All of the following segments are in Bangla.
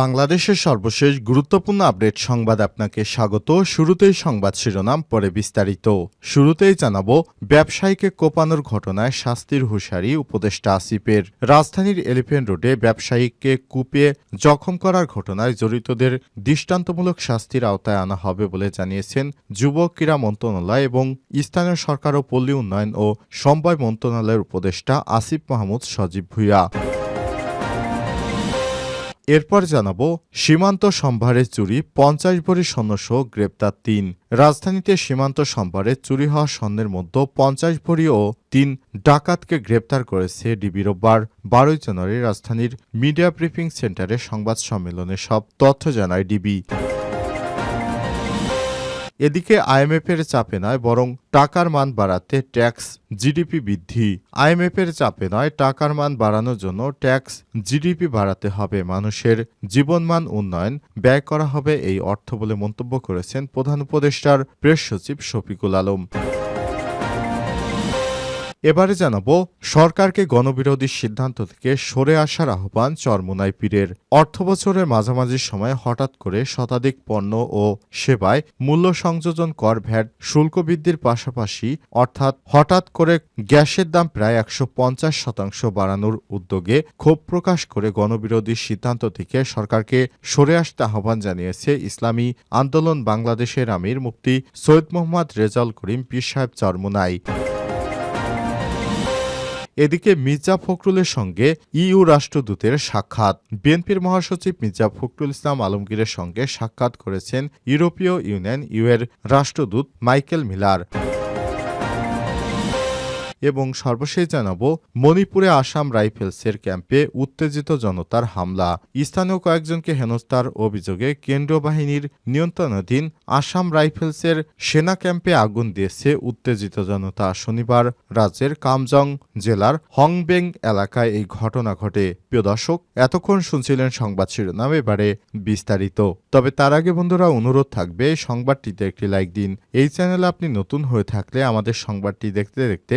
বাংলাদেশের সর্বশেষ গুরুত্বপূর্ণ আপডেট সংবাদ আপনাকে স্বাগত। শুরুতেই সংবাদ শিরোনাম, পরে বিস্তারিত। শুরুতেই জানাব, ব্যবসায়ীকে কোপানোর ঘটনায় শাস্তির হুঁশিয়ারি উপদেষ্টা আসিফের। রাজধানীর এলিফেন্ট রোডে ব্যবসায়ীকে কুপিয়ে জখম করার ঘটনায় জড়িতদের দৃষ্টান্তমূলক শাস্তির আওতায় আনা হবে বলে জানিয়েছেন যুব ক্রীড়া মন্ত্রণালয় এবং স্থানীয় সরকার ও পল্লী উন্নয়ন ও সমবায় মন্ত্রণালয়ের উপদেষ্টা আসিফ মাহমুদ সজীব ভুইয়া। এরপর জানাব, সীমান্ত সম্ভারের চুরি পঞ্চাশ ভরি স্বর্ণসহ গ্রেপ্তার তিন। রাজধানীতে সীমান্ত সম্ভারে চুরি হওয়া স্বর্ণের মধ্যে পঞ্চাশ ভরি ও তিন ডাকাতকে গ্রেপ্তার করেছে ডিবি রোববার, বারোই জানুয়ারি রাজধানীর মিডিয়া ব্রিফিং সেন্টারে সংবাদ সম্মেলনে সব তথ্য জানায় ডিবি। এদিকে আইএমএফের চাপে নয়, বরং টাকার মান বাড়াতে ট্যাক্স জিডিপি বৃদ্ধি। আইএমএফের চাপে নয়, টাকার মান বাড়ানোর জন্য ট্যাক্স জিডিপি বাড়াতে হবে। মানুষের জীবনমান উন্নয়ন ব্যয় করা হবে, এই অর্থ বলে মন্তব্য করেছেন প্রধান উপদেষ্টার প্রেস সচিব শফিকুল আলম। এবারে জানাব, সরকারকে গণবিরোধী সিদ্ধান্ত থেকে সরে আসার আহ্বান চরমুনাই পীরের। অর্থবছরের মাঝামাঝি সময় হঠাৎ করে শতাধিক পণ্য ও সেবায় মূল্য সংযোজন কর ভ্যাট শুল্ক বৃদ্ধির পাশাপাশি, অর্থাৎ হঠাৎ করে গ্যাসের দাম প্রায় একশো পঞ্চাশ শতাংশ বাড়ানোর উদ্যোগে ক্ষোভ প্রকাশ করে গণবিরোধী সিদ্ধান্ত থেকে সরকারকে সরে আসতে আহ্বান জানিয়েছে ইসলামী আন্দোলন বাংলাদেশের আমির মুফতি সৈয়দ মোহাম্মদ রেজাল করিম পীর সাহেব চরমুনাই। এদিকে মির্জা ফখরুলের সঙ্গে ইউ রাষ্ট্রদূতের সাক্ষাৎ। বিএনপির মহাসচিব মির্জা ফখরুল ইসলাম আলমগীরের সঙ্গে সাক্ষাৎ করেছেন ইউরোপীয় ইউনিয়ন ইউ এর রাষ্ট্রদূত মাইকেল মিলার। এবং সর্বশেষ জানাব মণিপুরে আসাম রাইফেলসের ক্যাম্পে উত্তেজিত জনতার হামলা। স্থানীয় কয়েকজনকে হেনস্থার অভিযোগে কেন্দ্রীয় বাহিনীর নিয়ন্ত্রণাধীন আসাম রাইফেলসের সেনা ক্যাম্পে আগুন দিয়েছে উত্তেজিত জনতা। শনিবার রাজ্যের কামজং জেলার হংবেং এলাকায় এই ঘটনা ঘটে। প্রিয় দর্শক, এতক্ষণ শুনছিলেন সংবাদ শিরোনাম, এবারে বিস্তারিত। তবে তার আগে বন্ধুরা, অনুরোধ থাকবে সংবাদটিতে একটি লাইক দিন। এই চ্যানেলে আপনি নতুন হয়ে থাকলে আমাদের সংবাদটি দেখতে দেখতে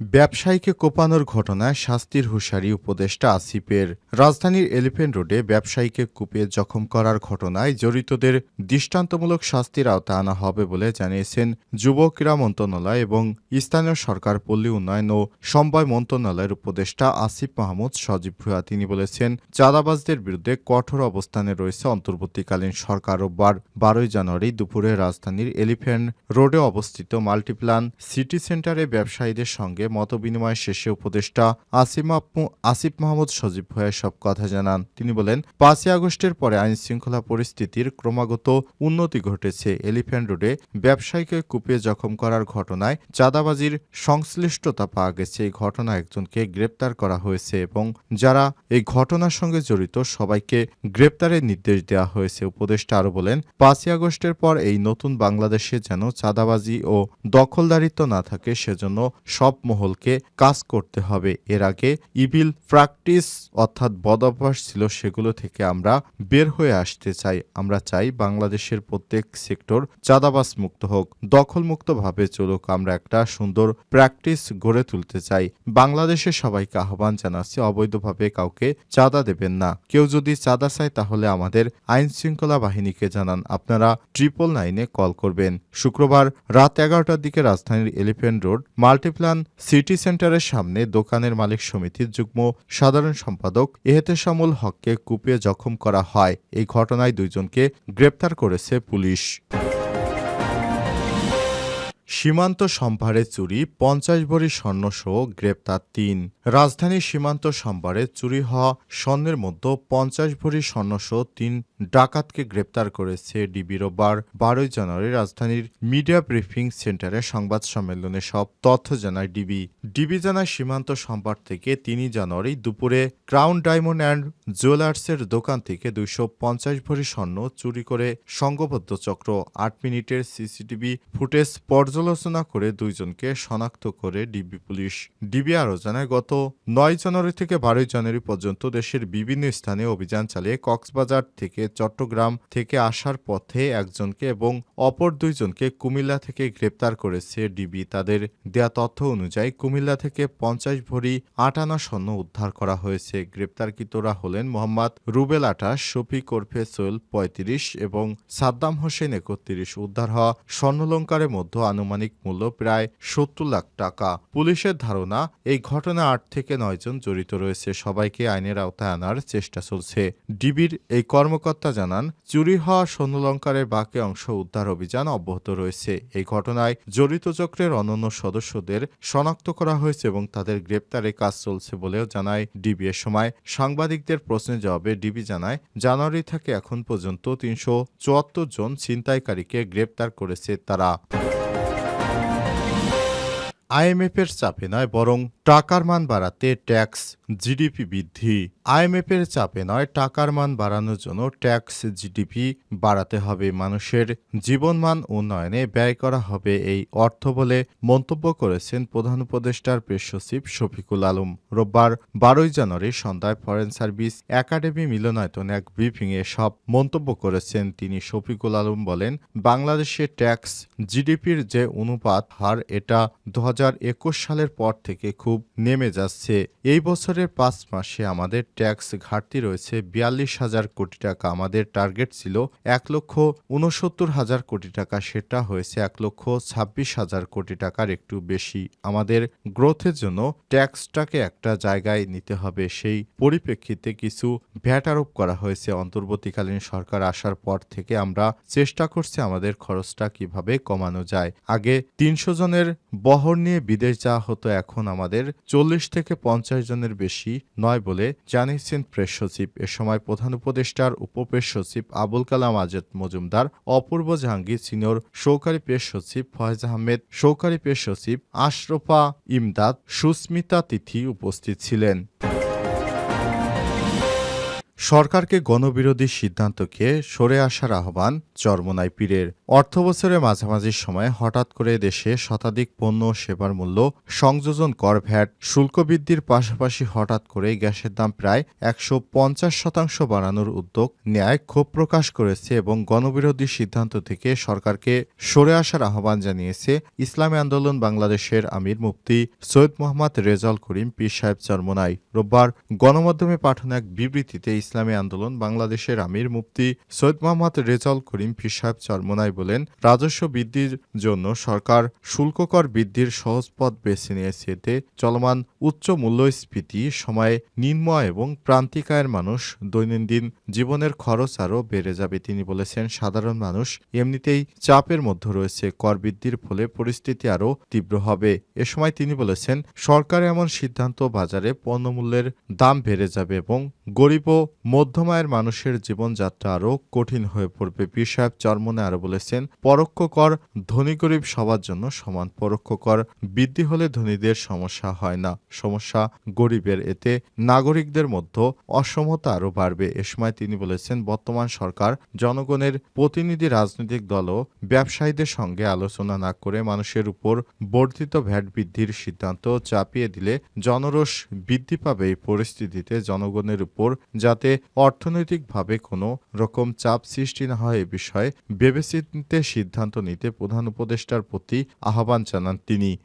ব্যবসায়ীকে কোপানোর ঘটনায় শাস্তির হুঁশিয়ারি উপদেষ্টা আসিফের। রাজধানীর এলিফেন্ট রোডে ব্যবসায়ীকে কুপিয়ে জখম করার ঘটনায় জড়িতদের দৃষ্টান্তমূলক শাস্তির আওতা আনা হবে বলে জানিয়েছেন যুব ক্রীড়া মন্ত্রণালয় এবং স্থানীয় সরকার পল্লী উন্নয়ন ও সমবায় মন্ত্রণালয়ের উপদেষ্টা আসিফ মাহমুদ সজীব ভুয়া তিনি বলেছেন, চাঁদাবাজদের বিরুদ্ধে কঠোর অবস্থানে রয়েছে অন্তর্বর্তীকালীন সরকার রোববার বারোই জানুয়ারি দুপুরে রাজধানীর এলিফেন্ট রোডে অবস্থিত মাল্টিপ্লান সিটি সেন্টারে ব্যবসায়ীদের সঙ্গে মতবিনিময় শেষে উপদেষ্টা আসিম আপু, আসিফ মাহমুদ সজীব ভুয়া সব কথা জানান। তিনি বলেন, পাঁচই আগস্টের পরে আইন শৃঙ্খলা পরিস্থিতির ক্রমাগত উন্নতি ঘটেছে। এলিফ্যান্ট রোডে ব্যবসায়ীকে কুপিয়ে জখম করার ঘটনায় চাঁদাবাজির সংশ্লিষ্টতা পাওয়া গেছে। এই ঘটনায় একজনকে গ্রেপ্তার করা হয়েছে এবং যারা এই ঘটনার সঙ্গে জড়িত সবাইকে গ্রেপ্তারের নির্দেশ দেওয়া হয়েছে। উপদেষ্টা আরও বলেন, পাঁচই আগস্টের পর এই নতুন বাংলাদেশে যেন চাঁদাবাজি ও দখলদারিত্ব না থাকে, সেজন্য সব মহলকে কাজ করতে হবে। এর আগে ইবিল প্র্যাকটিস অর্থাৎ বদভ্যাস ছিল, সেগুলো থেকে আমরা বের হয়ে আসতে চাই। আমরা চাই বাংলাদেশের প্রত্যেক সেক্টর চাঁদাবাস মুক্ত হোক, দখলমুক্তভাবে চলুক, আমরা একটা সুন্দর প্র্যাকটিস গড়ে তুলতে চাই। বাংলাদেশের সবাইকে আহ্বান জানাচ্ছি, অবৈধভাবে কাউকে চাঁদা দেবেন না। কেউ যদি চাঁদা চায়, তাহলে আমাদের আইন শৃঙ্খলা বাহিনীকে জানান। আপনারা ট্রিপল নাইনে কল করবেন। শুক্রবার রাত এগারোটার দিকে রাজধানীর এলিফেন্ট রোড, মাল্টিপ্লান সিটি সেন্টারের সামনে দোকানের মালিক সমিতির যুগ্ম সাধারণ সম্পাদক এহতেশামুল হককে কুপিয়ে জখম করা হয়। এই ঘটনায় দুইজনকে গ্রেপ্তার করেছে পুলিশ। সীমান্ত সম্ভারে চুরি পঞ্চাশ ভরি স্বর্ণসহ গ্রেপ্তার তিন। রাজধানীর সীমান্ত সম্ভারে চুরি হওয়া স্বর্ণের মধ্যে পঞ্চাশ ভরি স্বর্ণসহ তিন ডাকাতকে গ্রেপ্তার করেছে ডিবি রোববার, বারোই জানুয়ারি রাজধানীর মিডিয়া ব্রিফিং সেন্টারে সংবাদ সম্মেলনে সব তথ্য জানায় ডিবি। ডিবি জানায় সীমান্ত সম্ভার থেকে তিন জানুয়ারি দুপুরে ক্রাউন ডায়মন্ড অ্যান্ড জুয়েলার্সের দোকান থেকে দুইশো পঞ্চাশ ভরি স্বর্ণ চুরি করে সংঘবদ্ধ চক্র। আট মিনিটের সিসিটিভি ফুটেজ পর্যন্ত পর্যালোচনা করে দুইজনকে শনাক্ত করে ডিবি পুলিশ, ডিবি আরও জানায়, গত নয় জানুয়ারি থেকে বারোই জানুয়ারি পর্যন্ত দেশের বিভিন্ন স্থানে অভিযান চালিয়ে কক্সবাজার থেকে চট্টগ্রাম থেকে আসার পথে একজনকে এবং অপর দুইজনকে কুমিল্লা থেকে গ্রেপ্তার করেছে ডিবি। তাদের দেয়া তথ্য অনুযায়ী, কুমিল্লা থেকে পঞ্চাশ ভরি আটানা স্বর্ণ উদ্ধার করা হয়েছে। গ্রেপ্তারকৃতরা হলেন মোহাম্মদ রুবেল আটাশ, শফিক ওরফে সোয়েল পঁয়ত্রিশ এবং সাদ্দাম হোসেন একত্রিশ। উদ্ধার হওয়া স্বর্ণলঙ্কারের মধ্যে আনুমানিক মূল্য প্রায় সত্তর লাখ টাকা। পুলিশের ধারণা, এই ঘটনা আট থেকে নয় জন জড়িত রয়েছে। সবাইকে আইনের আওতায় আনার চেষ্টা চলছে। ডিবির এই কর্মকর্তা জানান, চুরি হওয়া স্বর্ণলঙ্কারের বাকি অংশ উদ্ধার অভিযান অব্যাহত রয়েছে। এই ঘটনায় জড়িত চক্রের অনন্য সদস্যদের শনাক্ত করা হয়েছে এবং তাদের গ্রেপ্তারে কাজ চলছে বলেও জানায় ডিবি। এ সময় সাংবাদিকদের প্রশ্নের জবাবে ডিবি জানায়, জানুয়ারি থেকে এখন পর্যন্ত তিনশো চুয়াত্তর জন ছিনতাইকারীকে গ্রেপ্তার করেছে তারা। আইএমএফের চাপে নয় বরং টাকার মান বাড়াতে ট্যাক্স, জিডিপি বৃদ্ধি। আইএমএফের চাপে নয়, টাকার মান বাড়ানোর জন্য ট্যাক্স, জিডিপি বাড়াতে হবে। মানুষের জীবনমান উন্নয়নে ব্যয় করা হবে এই অর্থ বলে মন্তব্য করেছেন প্রধান উপদেষ্টার প্রেস সচিব শফিকুল আলম। রোববার বারোই জানুয়ারি সন্ধ্যায় ফরেন সার্ভিস একাডেমি মিলনায়তন এক ব্রিফিংয়ে সব মন্তব্য করেছেন তিনি। শফিকুল আলম বলেন, বাংলাদেশে ট্যাক্স, জিডিপির যে অনুপাত, হার এটা দু হাজার একুশ সালের পর থেকে খুব নেমে যাচ্ছে। এই বছরের পাঁচ মাসে আমাদের ট্যাক্স ঘাটতি রয়েছে বিয়াল্লিশ হাজার কোটি টাকা। আমাদের টার্গেট ছিল এক লক্ষ উনসত্তর হাজার কোটি টাকা। সেটা হয়েছে এক লক্ষ ছাব্বিশ হাজার কোটি টাকার একটু বেশি। আমাদের গ্রোথের জন্য ট্যাক্সটাকে একটা জায়গায় নিতে হবে। সেই পরিপ্রেক্ষিতে কিছু ভ্যাট আরোপ করা হয়েছে। অন্তর্বর্তীকালীন সরকার আসার পর থেকে আমরা চেষ্টা করছি আমাদের খরচটা কীভাবে কমানো যায়। আগে তিনশো জনের বহর নিয়ে বিদেশ যাওয়া হতো। এখন আমাদের চল্লিশ থেকে পঞ্চাশ জনের বেশি নয় বলে জানিয়েছেন প্রেস সচিব। এ সময় প্রধান উপদেষ্টার উপপ্রেস সচিব আবুল কালাম আজাদ মজুমদার, অপূর্ব জাহাঙ্গীর সিনিয়র সহকারী প্রেস সচিব ফয়েজ আহমেদ, সহকারী প্রেস সচিব আশরফা ইমদাদ, সুস্মিতা তিথি উপস্থিত ছিলেন। সরকারকে গণবিরোধী সিদ্ধান্তকে সরে আসার আহ্বান চরমনাই পীরের। অর্থবছরের মাঝামাঝি সময়ে হঠাৎ করে দেশে শতাধিক পণ্য ও সেবার মূল্য সংযোজন কর ভ্যাট, শুল্ক বৃদ্ধির পাশাপাশি হঠাৎ করে গ্যাসের দাম প্রায় একশো পঞ্চাশ শতাংশ বাড়ানোর উদ্যোগ নেয় ক্ষোভ প্রকাশ করেছে এবং গণবিরোধী সিদ্ধান্ত থেকে সরকারকে সরে আসার আহ্বান জানিয়েছে ইসলামী আন্দোলন বাংলাদেশের আমির মুফতি সৈয়দ মোহাম্মদ রেজাল করিম পীর সাহেব চরমনাই। রোববার গণমাধ্যমে পাঠানো এক বিবৃতিতে ইসলামী আন্দোলন বাংলাদেশের আমির মুফতি সৈয়দ মোহাম্মদ রেজাল করিম পীর সাহেব চরমনাই বলেন, রাজস্ব বৃদ্ধির জন্য সরকার শুল্ক কর বৃদ্ধির সহজ পথ বেছে নিয়েছে। এতে চলমান উচ্চ মূল্যস্ফীতি, সময়ে নিম্ন এবং প্রান্তিক আয়ের মানুষ দৈনন্দিন জীবনের খরচ আরও বেড়ে যাবে, তিনি বলেছেন। সাধারণ মানুষ এমনিতেই চাপের মধ্যে রয়েছে, কর বৃদ্ধির ফলে পরিস্থিতি আরও তীব্র হবে। এ সময় তিনি বলেছেন, সরকার এমন সিদ্ধান্ত বাজারে পণ্যমূল্যের দাম বেড়ে যাবে এবং গরিব ও মধ্যম আয়ের মানুষের জীবনযাত্রা আরও কঠিন হয়ে পড়বে। পীর সাহেব চরমনে আরও বলেছেন, পরোক্ষ কর, ধনী গরিব সবার জন্য সমান। পরোক্ষ কর, বৃদ্ধি হলে ধনীদের সমস্যা হয় না। সমস্যা গরিবের। এতে নাগরিকদের মধ্যে অসমতা আরও বাড়বে। এ সময় তিনি বলেছেন, বর্তমান সরকার জনগণের প্রতিনিধি রাজনৈতিক দলও ব্যবসায়ীদের সঙ্গে আলোচনা না করে মানুষের উপর বর্ধিত ভ্যাট বৃদ্ধির সিদ্ধান্ত চাপিয়ে দিলে জনরোষ বৃদ্ধি পাবে এই পরিস্থিতিতে। জনগণের উপর যাতে অর্থনৈতিকভাবে কোনো রকম চাপ সৃষ্টি না হয় এ বিষয়ে ভেবেচিন্তে সিদ্ধান্ত নিতে প্রধান উপদেষ্টার প্রতি আহ্বান জানান তিনি।